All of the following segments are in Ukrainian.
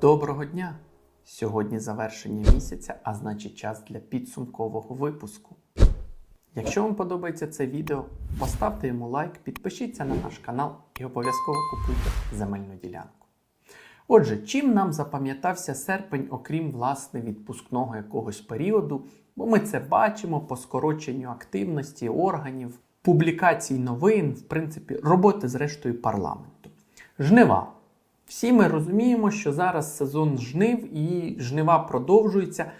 Доброго дня! Сьогодні завершення місяця, а значить час для підсумкового випуску. Якщо вам подобається це відео, поставте йому лайк, підпишіться на наш канал і обов'язково купуйте земельну ділянку. Отже, чим нам запам'ятався серпень, окрім власне відпускного якогось періоду, бо ми це бачимо по скороченню активності органів, публікацій новин, в принципі, роботи зрештою парламенту. Жнива. Всі ми розуміємо, що зараз сезон жнив і жнива продовжуються.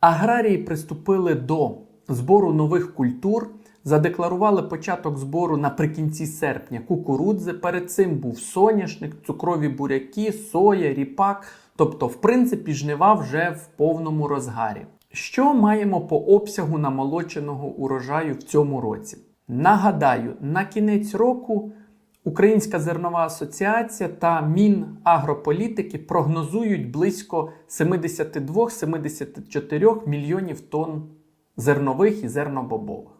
Аграрії приступили до збору нових культур, задекларували початок збору наприкінці серпня кукурудзи. Перед цим був соняшник, цукрові буряки, соя, ріпак. Тобто, в принципі, жнива вже в повному розгарі. Що маємо по обсягу намолоченого урожаю в цьому році? Нагадаю, на кінець року Українська зернова асоціація та Мінагрополітики прогнозують близько 72-74 мільйонів тонн зернових і зернобобових.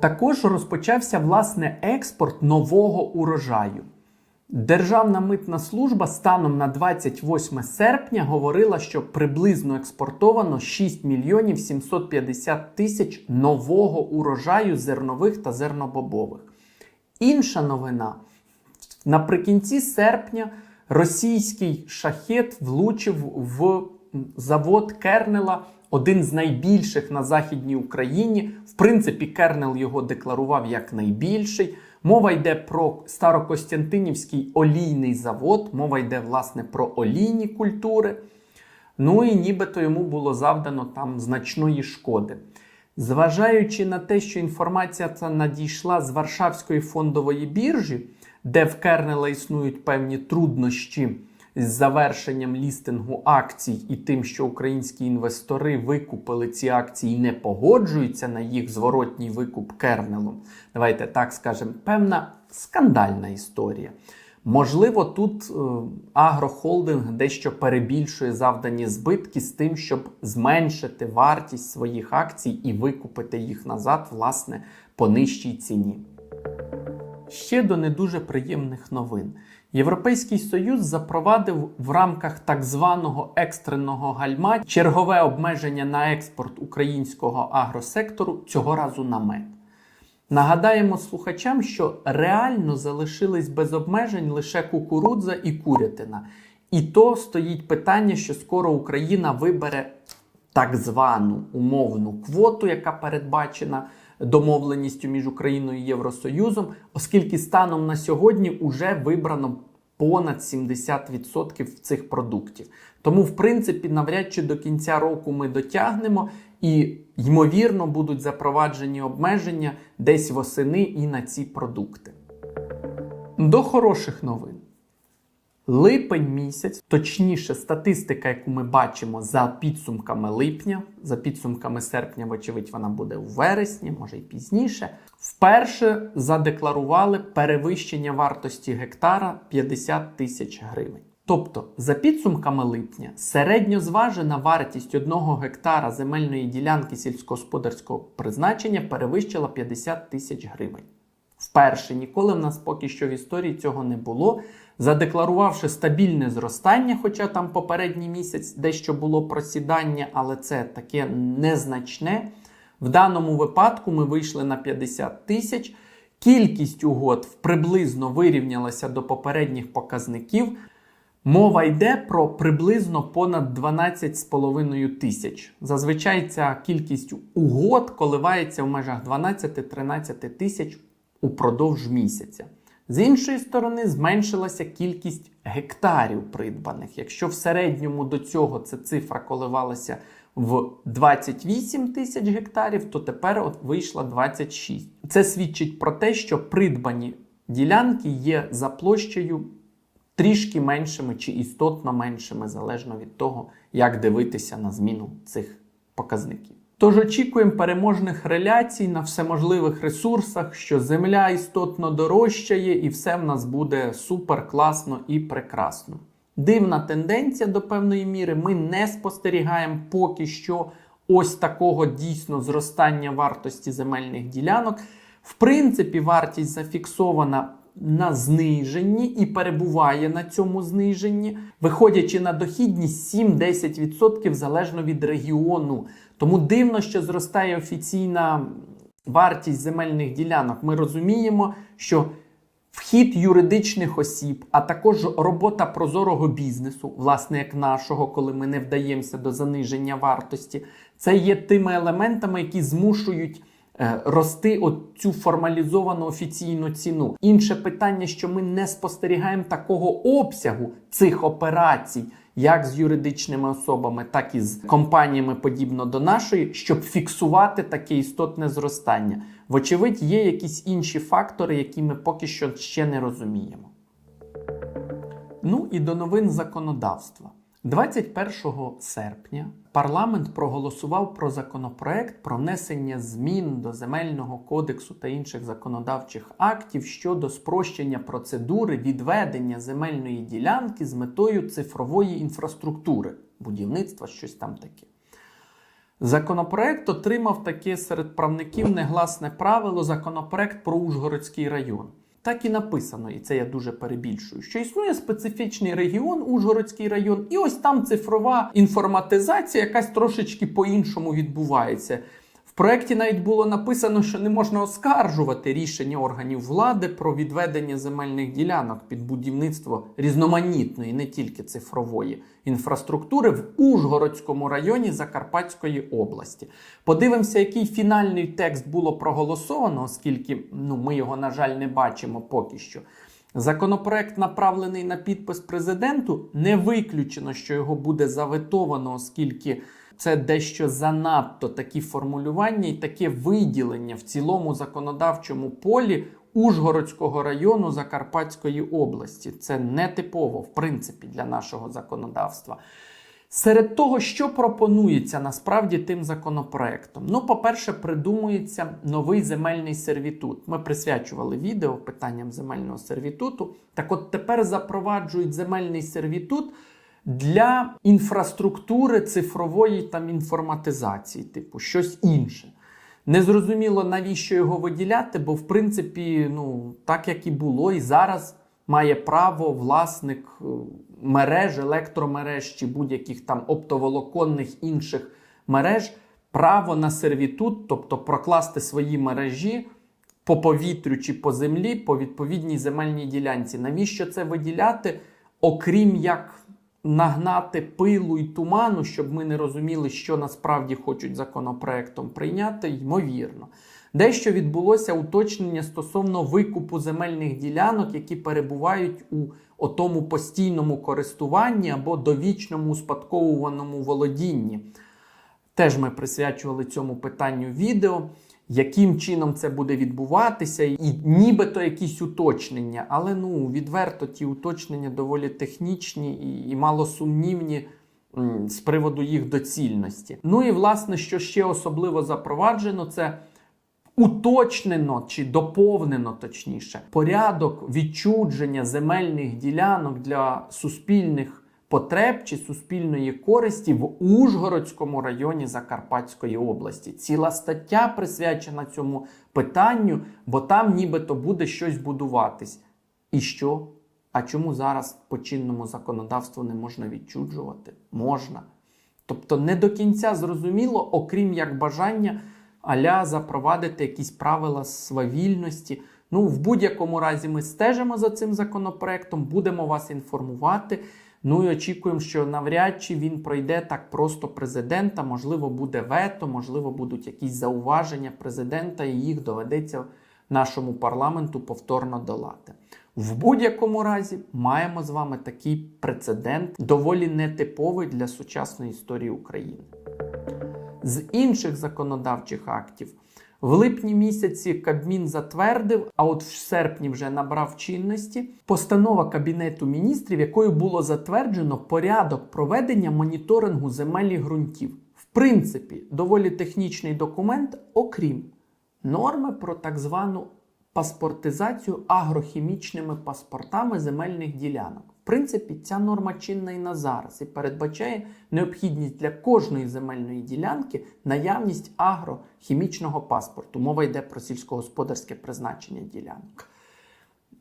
Також розпочався власне експорт нового урожаю. Державна митна служба станом на 28 серпня говорила, що приблизно експортовано 6 мільйонів 750 тисяч нового урожаю зернових та зернобобових. Інша новина: наприкінці серпня російський шахет влучив в завод Кернела, один з найбільших на Західній Україні. В принципі, Кернел його декларував як найбільший. Мова йде про Старокостянтинівський олійний завод, мова йде, власне, про олійні культури. Ну і нібито йому було завдано там значної шкоди. Зважаючи на те, що інформація ця надійшла з Варшавської фондової біржі, де в Кернела існують певні труднощі з завершенням лістингу акцій і тим, що українські інвестори викупили ці акції і не погоджуються на їх зворотній викуп Кернелом. Давайте так скажемо, певна скандальна історія. Можливо, тут е, агрохолдинг дещо перебільшує завдані збитки з тим, щоб зменшити вартість своїх акцій і викупити їх назад, власне, по нижчій ціні. Ще до не дуже приємних новин. Європейський Союз запровадив в рамках так званого екстреного гальма чергове обмеження на експорт українського агросектору цього разу на мед. Нагадаємо слухачам, що реально залишились без обмежень лише кукурудза і курятина. І то стоїть питання, що скоро Україна вибере так звану умовну квоту, яка передбачена домовленістю між Україною і Євросоюзом, оскільки станом на сьогодні вже вибрано понад 70% цих продуктів. Тому, в принципі, навряд чи до кінця року ми дотягнемо і, ймовірно, будуть запроваджені обмеження десь восени і на ці продукти. До хороших новин. Липень місяць, точніше, статистика, яку ми бачимо за підсумками липня, за підсумками серпня, вочевидь, вона буде у вересні, може й пізніше. Вперше задекларували перевищення вартості гектара 50 тисяч гривень. Тобто, за підсумками липня, середньозважена вартість одного гектара земельної ділянки сільськогосподарського призначення перевищила 50 тисяч гривень. Вперше ніколи в нас поки що в історії цього не було. Задекларувавши стабільне зростання, хоча там попередній місяць дещо було просідання, але це таке незначне. В даному випадку ми вийшли на 50 тисяч. Кількість угод приблизно вирівнялася до попередніх показників. Мова йде про приблизно понад 12,5 тисяч. Зазвичай ця кількість угод коливається в межах 12-13 тисяч упродовж місяця. З іншої сторони, зменшилася кількість гектарів придбаних. Якщо в середньому до цього ця цифра коливалася в 28 тисяч гектарів, то тепер от вийшла 26. Це свідчить про те, що придбані ділянки є за площею трішки меншими чи істотно меншими, залежно від того, як дивитися на зміну цих показників. Тож очікуємо переможних реляцій на всеможливих ресурсах, що земля істотно дорожчає, і все в нас буде супер класно і прекрасно. Дивна тенденція до певної міри. Ми не спостерігаємо поки що ось такого дійсно зростання вартості земельних ділянок. В принципі, вартість зафіксована на зниженні і перебуває на цьому зниженні, виходячи на дохідність 7-10% залежно від регіону. Тому дивно, що зростає офіційна вартість земельних ділянок. Ми розуміємо, що вхід юридичних осіб, а також робота прозорого бізнесу, власне, як нашого, коли ми не вдаємося до заниження вартості, це є тими елементами, які змушують. е, Рости от цю формалізовану офіційну ціну. Інше питання, що ми не спостерігаємо такого обсягу цих операцій, як з юридичними особами, так і з компаніями подібно до нашої, щоб фіксувати таке істотне зростання. Вочевидь, є якісь інші фактори, які ми поки що ще не розуміємо. Ну і до новин законодавства. 21 серпня парламент проголосував про законопроект про внесення змін до земельного кодексу та інших законодавчих актів щодо спрощення процедури відведення земельної ділянки з метою цифрової інфраструктури, будівництва, щось там таке. Законопроект отримав таке серед правників негласне правило законопроект про Ужгородський район. Так і написано, і це я дуже перебільшую, що існує специфічний регіон, Ужгородський район, і ось там цифрова інформатизація якась трошечки по-іншому відбувається. В проєкті навіть було написано, що не можна оскаржувати рішення органів влади про відведення земельних ділянок під будівництво різноманітної, не тільки цифрової інфраструктури в Ужгородському районі Закарпатської області. Подивимося, який фінальний текст було проголосовано, оскільки ну, ми його, на жаль, не бачимо поки що. Законопроект направлений на підпис президенту. Не виключено, що його буде заветовано, оскільки це дещо занадто такі формулювання і таке виділення в цілому законодавчому полі Ужгородського району Закарпатської області. Це нетипово, в принципі, для нашого законодавства. Серед того, що пропонується насправді тим законопроектом, ну, по-перше, придумується новий земельний сервітут. Ми присвячували відео питанням земельного сервітуту. Так от тепер запроваджують земельний сервітут для інфраструктури цифрової там інформатизації, типу щось інше. Незрозуміло, навіщо його виділяти, бо в принципі, ну, так як і було, і зараз має право власник е, мереж, електромереж чи будь-яких там оптоволоконних інших мереж право на сервітут, тобто прокласти свої мережі по повітрю чи по землі по відповідній земельній ділянці. Навіщо це виділяти, окрім як нагнати пилу і туману, щоб ми не розуміли, що насправді хочуть законопроектом прийняти, ймовірно. Дещо відбулося уточнення стосовно викупу земельних ділянок, які перебувають у отому постійному користуванні або довічному успадковуваному володінні. Теж ми присвячували цьому питанню відео, яким чином це буде відбуватися, і нібито якісь уточнення. Але ну, відверто ті уточнення доволі технічні і, і малосумнівні з приводу їх доцільності. Ну і власне, що ще особливо запроваджено, це уточнено чи доповнено точніше порядок відчудження земельних ділянок для суспільних потреб чи суспільної користі в Ужгородському районі Закарпатської області. Ціла стаття присвячена цьому питанню, бо там нібито буде щось будуватись. І що? А чому зараз по чинному законодавству не можна відчуджувати? Можна. Тобто не до кінця зрозуміло, окрім як бажання аля запровадити якісь правила свавільності. Ну, в будь-якому разі, ми стежимо за цим законопроектом, будемо вас інформувати. Ну і очікуємо, що навряд чи він пройде так просто президента. Можливо, буде вето, можливо, будуть якісь зауваження президента, і їх доведеться нашому парламенту повторно долати. В будь-якому разі маємо з вами такий прецедент, доволі нетиповий для сучасної історії України. З інших законодавчих актів в липні місяці Кабмін затвердив, а от в серпні вже набрав чинності постанова Кабінету міністрів, якою було затверджено порядок проведення моніторингу земель і ґрунтів. В принципі, доволі технічний документ, окрім норми про так звану паспортизацію агрохімічними паспортами земельних ділянок. В принципі, ця норма чинна і на зараз і передбачає необхідність для кожної земельної ділянки наявність агрохімічного паспорту. Мова йде про сільськогосподарське призначення ділянок.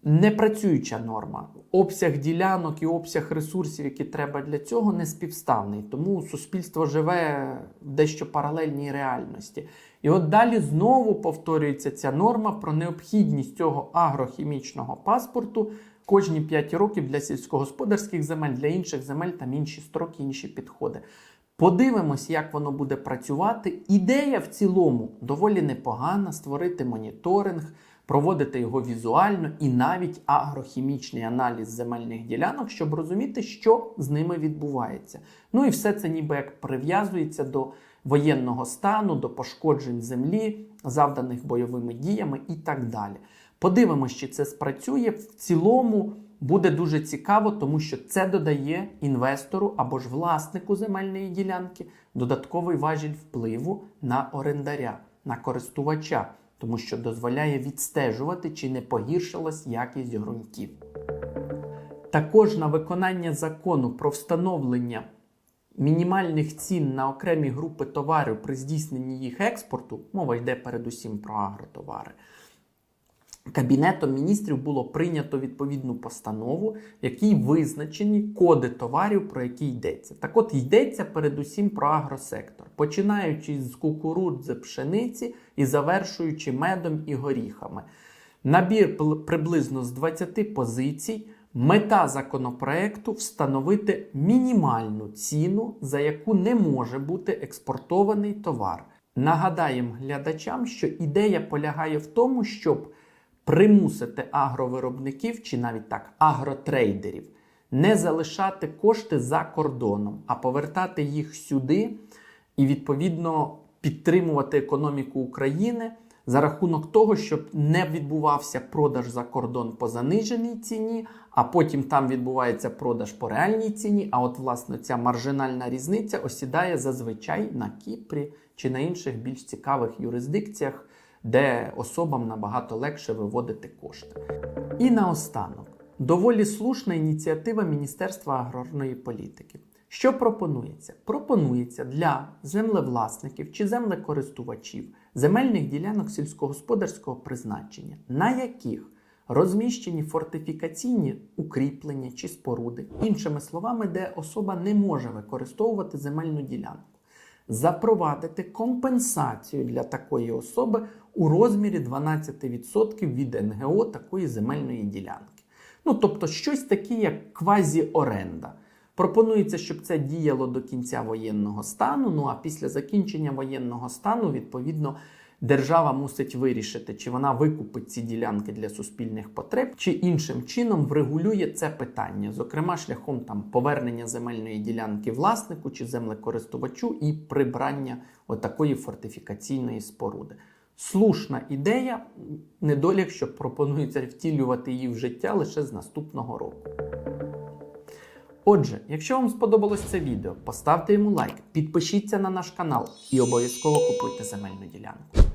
непрацююча норма. Обсяг ділянок і обсяг ресурсів, які треба для цього, не співставний. Тому суспільство живе в дещо паралельній реальності. І от далі знову повторюється ця норма про необхідність цього агрохімічного паспорту кожні 5 років для сільськогосподарських земель, для інших земель там інші строки, інші підходи. Подивимось, як воно буде працювати. Ідея в цілому доволі непогана: створити моніторинг, проводити його візуально і навіть агрохімічний аналіз земельних ділянок, щоб розуміти, що з ними відбувається. Ну і все це ніби як прив'язується до воєнного стану, до пошкоджень землі, завданих бойовими діями і так далі. Подивимось, чи це спрацює. В цілому буде дуже цікаво, тому що це додає інвестору або ж власнику земельної ділянки додатковий важіль впливу на орендаря, на користувача, тому що дозволяє відстежувати, чи не погіршилась якість ґрунтів. Також на виконання закону про встановлення мінімальних цін на окремі групи товарів при здійсненні їх експорту, мова йде передусім про агротовари. Кабінетом міністрів було прийнято відповідну постанову, в якій визначені коди товарів, про які йдеться. Так от йдеться передусім про агросектор, починаючи з кукурудзи, пшениці і завершуючи медом і горіхами. Набір приблизно з 20 позицій. Мета законопроекту встановити мінімальну ціну, за яку не може бути експортований товар. Нагадаємо глядачам, що ідея полягає в тому, щоб примусити агровиробників чи навіть так агротрейдерів не залишати кошти за кордоном, а повертати їх сюди і відповідно підтримувати економіку України за рахунок того, щоб не відбувався продаж за кордон по заниженій ціні, а потім там відбувається продаж по реальній ціні. А от власне ця маржинальна різниця осідає зазвичай на Кіпрі чи на інших більш цікавих юрисдикціях, де особам набагато легше виводити кошти. І наостанок, доволі слушна ініціатива Міністерства аграрної політики. Що пропонується? Пропонується для землевласників чи землекористувачів земельних ділянок сільськогосподарського призначення, на яких розміщені фортифікаційні укріплення чи споруди, іншими словами, де особа не може використовувати земельну ділянку, запровадити компенсацію для такої особи у розмірі 12% від НГО такої земельної ділянки. Ну, тобто щось таке, як квазі-оренда. Пропонується, щоб це діяло до кінця воєнного стану. Ну а після закінчення воєнного стану, відповідно, держава мусить вирішити, чи вона викупить ці ділянки для суспільних потреб, чи іншим чином врегулює це питання, зокрема шляхом там повернення земельної ділянки власнику чи землекористувачу і прибрання отакої фортифікаційної споруди. Слушна ідея, недолік, що пропонується втілювати її в життя лише з наступного року. Отже, якщо вам сподобалось це відео, поставте йому лайк, підпишіться на наш канал і обов'язково купуйте земельну ділянку.